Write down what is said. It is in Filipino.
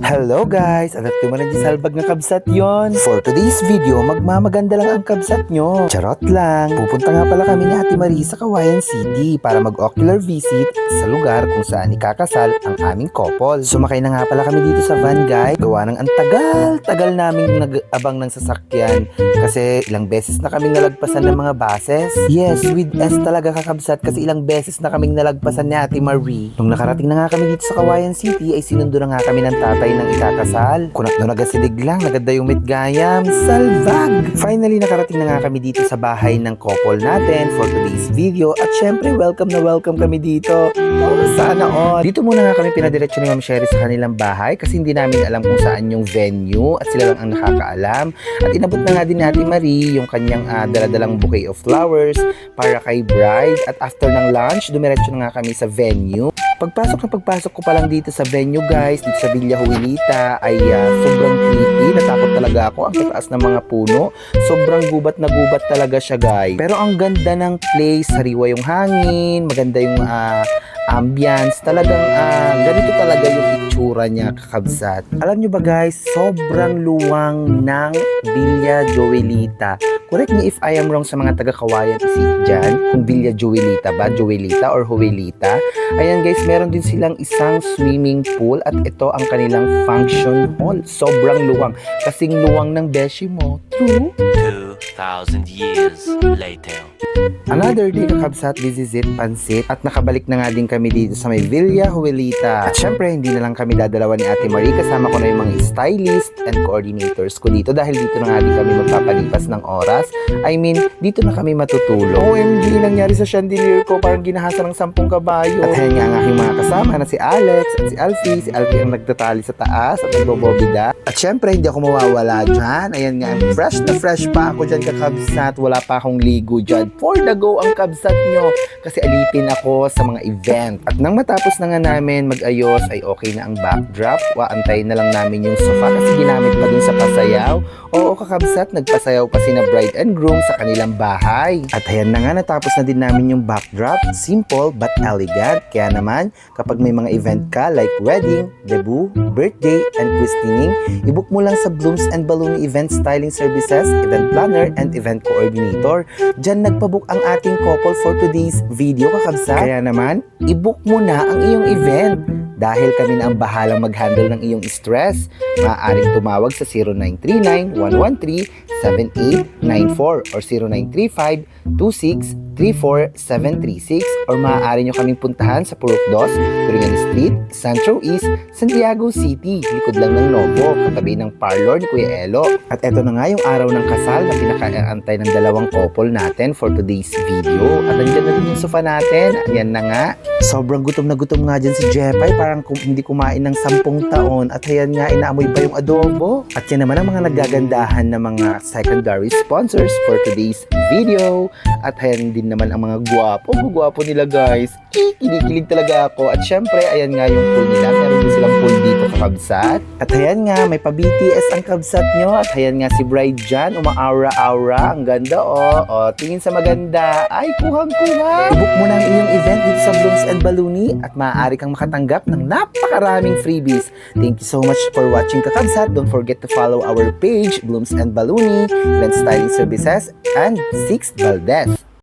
Hello guys! Alam mo na di salbag ng kabsat yon. For today's video, magmamaganda lang ang kabsat nyo. Charot lang! Pupunta nga pala kami ni Ate Marie sa Kawayan City para mag-ocular visit sa lugar kung saan ikakasal ang aming couple. Sumakay na nga pala kami dito sa van guy. Gawa ng ang tagal-tagal namin nag-abang ng sasakyan kasi ilang beses na kaming nalagpasan ng mga bases. Yes, with S talaga kakabsat kasi ilang beses na kaming nalagpasan ni Ate Marie. Nung nakarating na nga kami dito sa Kawayan City ay sinundo na nga kami ng tatay ng ikakasal. Kunak no nagasidig lang, naganda yung mitgayam, salvag! Finally, nakarating na nga kami dito sa bahay ng couple natin for today's video at syempre welcome na welcome kami dito. Oh, sana all. Dito muna nga kami pinadiretso ni Ma'am Sherry sa kanilang bahay kasi hindi namin alam kung saan yung venue at sila lang ang nakakaalam. At inabot na nga din ni Ate Marie yung kanyang ah, daladalang bouquet of flowers para kay bride. At after ng lunch, dumiretso na nga kami sa venue. Pagpasok na pagpasok ko pa lang dito sa venue guys, dito sa Villa Juanita ay ah, sobrang creepy. Natakot talaga ako. Ang tataas ng mga puno. Sobrang gubat na gubat talaga siya guys. Pero ang ganda ng place, sariwa yung hangin, maganda yung ah, ambience. Talagang ah, ganito talaga yung itsura niya kakabsat. Alam nyo ba guys, sobrang luwang ng Villa Joelita. Correct me if I am wrong sa mga taga-kawayan isip dyan, kung Villa Joelita ba, Joelita or Joelita. Ayan guys, meron din silang isang swimming pool at ito ang kanilang function hall. Sobrang luwang. Kasing luwang ng beshi mo. True? 2,000 years later. Another day kakabsat, this is it, pansit. At nakabalik na nga din kami dito sa may Villa Juelita. At syempre, hindi na lang kami dadalawa ni Ate Marie. Kasama ko na yung mga stylist and coordinators ko dito. Dahil dito na nga din kami magpapalipas ng oras. I mean, dito na kami matutulog. OMG, nangyari sa chandelier ko. Parang ginahasa ng sampung kabayo. At ayan nga ang aking mga kasama na si Alex at si Alfie. Si Alfie ang nagtatali sa taas at nagbobobida. At syempre, hindi ako mawawala dyan. Ayan nga, fresh na fresh pa ako dyan kakabsat. Wala pa akong ligo dyan. For the go ang kabsat nyo. Kasi alipin ako sa mga event. At nang matapos na nga namin mag-ayos ay okay na ang backdrop. Waantay na lang namin yung sofa kasi ginamit pa dun sa pasayaw. Oo kakabsat, nagpasayaw pa si na bride and groom sa kanilang bahay. At ayan na nga, natapos na din namin yung backdrop. Simple but elegant. Kaya naman, kapag may mga event ka like wedding, debut, birthday, and christening, ibook mo lang sa Blooms and Balloon Event Styling Services, Event Planner, and Event Coordinator. Diyan nagpabook ang ating couple for today's video kakabsat. Kaya naman, ibook mo na ang iyong event. Dahil kami na ang bahalang mag-handle ng iyong stress, maaaring tumawag sa 0939-113-7894 or 0935-26-34736 or maaari nyo kaming puntahan sa Purok 2, Turingan Street, Centro East, Santiago City, likod lang ng Novo, katabi ng parlor ni Kuya Elo. At eto na nga yung araw ng kasal na pinakaantay ng dalawang couple natin for today's video. At nandiyan na din yung sofa natin. Ayan na nga. Sobrang gutom na gutom nga dyan si Jepay. Parang hindi kumain ng sampung taon. At ayan nga, inaamoy pa yung adobo. At yan naman ang mga nagagandahan na mga secondary sponsors for today's video. At ayan din naman ang mga gwapo. Gwapo nila guys. Kinikilig talaga ako. At syempre, ayan nga yung pool nila. Meron din silang pool dito kakabsat. At ayan nga, may pa-BTS ang kabsat nyo. At ayan nga si bride dyan. Uma-aura-aura. Ang ganda oh. O, tingin sa maganda. Ay, kuhang-kuha. I-book mo na ang iyong event dito sa Blooms and Balloony at maaari kang makatanggap ng napakaraming freebies. Thank you so much for watching kakabsat. Don't forget to follow our page, Blooms and Balloony, Event Styling Services, and Six Valdez.